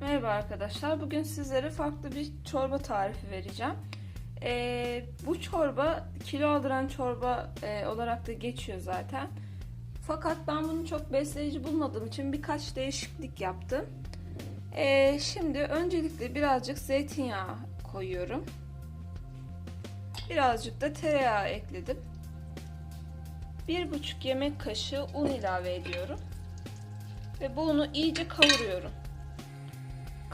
Merhaba arkadaşlar. Bugün sizlere farklı bir çorba tarifi vereceğim. Ee, bu çorba kilo aldıran çorba e, olarak da geçiyor zaten. Fakat ben bunu çok besleyici bulmadığım için birkaç değişiklik yaptım. Ee, şimdi öncelikle birazcık zeytinyağı koyuyorum. Birazcık da tereyağı ekledim. Bir buçuk yemek kaşığı un ilave ediyorum. Ve bu unu iyice kavuruyorum.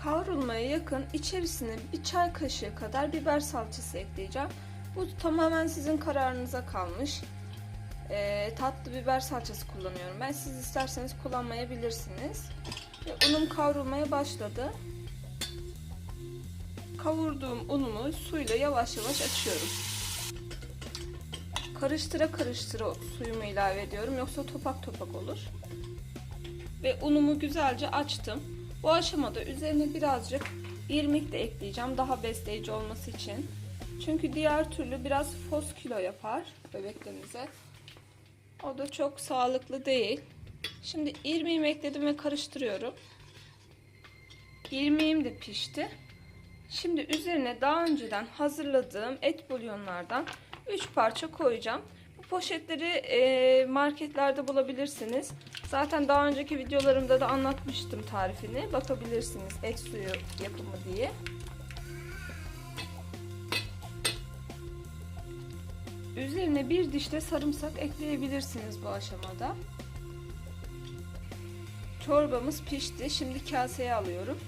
Kavrulmaya yakın içerisine bir çay kaşığı kadar biber salçası ekleyeceğim. Bu tamamen sizin kararınıza kalmış. Ee, tatlı biber salçası kullanıyorum. Ben siz isterseniz kullanmayabilirsiniz. Ve unum kavrulmaya başladı. Kavurduğum unumu suyla yavaş yavaş açıyorum. Karıştıra karıştıra suyumu ilave ediyorum. Yoksa topak topak olur. Ve unumu güzelce açtım. Bu aşamada üzerine birazcık irmik de ekleyeceğim daha besleyici olması için. Çünkü diğer türlü biraz fos kilo yapar bebeklerimize. O da çok sağlıklı değil. Şimdi irmiğimi ekledim ve karıştırıyorum. İrmiğim de pişti. Şimdi üzerine daha önceden hazırladığım et bulyonlardan 3 parça koyacağım. Bu poşetleri e, marketlerde bulabilirsiniz. Zaten daha önceki videolarımda da anlatmıştım tarifini. Bakabilirsiniz et suyu yapımı diye. Üzerine bir diş de sarımsak ekleyebilirsiniz bu aşamada. Çorbamız pişti. Şimdi kaseye alıyorum.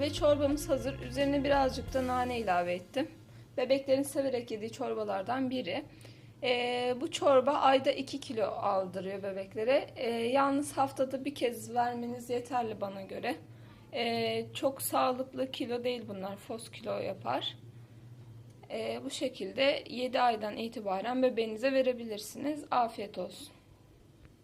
Ve çorbamız hazır. Üzerine birazcık da nane ilave ettim. Bebeklerin severek yediği çorbalardan biri. Ee, bu çorba ayda 2 kilo aldırıyor bebeklere. Ee, yalnız haftada bir kez vermeniz yeterli bana göre. Ee, çok sağlıklı kilo değil bunlar. Fos kilo yapar. Ee, bu şekilde 7 aydan itibaren bebeğinize verebilirsiniz. Afiyet olsun.